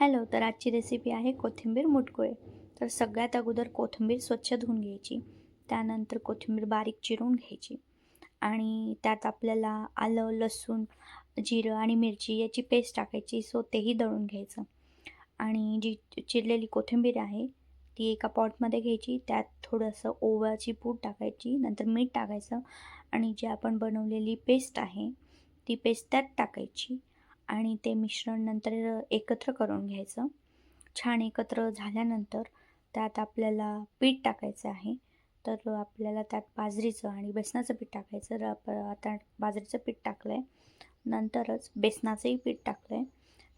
Hello तर आजची recipe आहे कोथिंबीर मुटकुळे. तर सगळ्यात अगोदर कोथिंबीर स्वच्छ धुवून घ्यायची. त्यानंतर कोथिंबीर बारीक चिरून घ्यायची. आणि त्यात आपल्याला आलं लसूण जिरं आणि मिरची याची पेस्ट टाकायची सो तेही दळून घ्यायचं. आणि जी चिरलेली कोथिंबीर आहे ती एका पॉटमध्ये घ्यायची. त्यात थोडंसं ओव्याची पूड टाकायची नंतर मीठ टाकायचं. आणि जी आपण बनवलेली पेस्ट आहे ती पेस्ट त्यात टाकायची. आणि ते मिश्रण नंतर एकत्र करून घ्यायचं. छान एकत्र झाल्यानंतर त्यात आपल्याला पीठ टाकायचं आहे. तर आपल्याला त्यात बाजरीचं आणि बेसनाचं पीठ टाकायचं. तर आप आता बाजरीचं पीठ टाकलं आहे नंतरच बेसनाचंही पीठ टाकलं आहे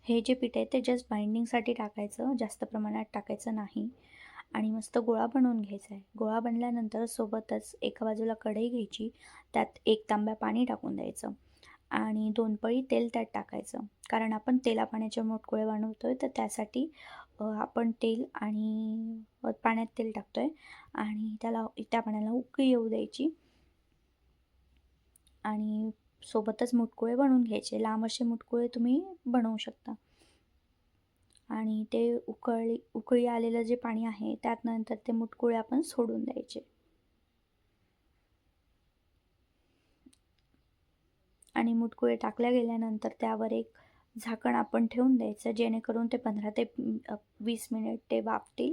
हे जे पीठ आहे ते जस्ट बाइंडिंगसाठी टाकायचं. जास्त प्रमाणात टाकायचं नाही. आणि मस्त गोळा बनवून घ्यायचा आहे. गोळा बनल्यानंतर सोबतच एका बाजूला कढई घ्यायची. त्यात एक तांब्या पाणी टाकून द्यायचं. आणि दोन पळी तेल त्यात टाकायचं. कारण आपण तेला पाण्याचे मोटकुळे बनवतो आहे तर त्यासाठी आपण तेल आणि पाण्यात तेल टाकतो आहे आणि त्याला त्या पाण्याला उकळी येऊ द्यायची. आणि सोबतच मुटकुळे बनवून घ्यायचे. लांब असे मुटकुळे तुम्ही बनवू शकता. आणि ते उकळी उकळी आलेलं जे पाणी आहे त्यात नंतर ते मुटकुळे आपण सोडून द्यायचे. आणि मुटकुळे टाकल्या गेल्यानंतर त्यावर एक झाकण आपण ठेवून द्यायचं जेणेकरून ते पंधरा ते वीस मिनिट ते वाफतील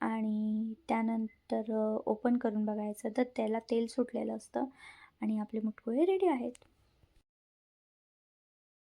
आणि त्यानंतर ओपन करून बघायचं तर त्याला तेल सुटलेलं असतं आणि आपले मुटकुळे रेडी आहेत.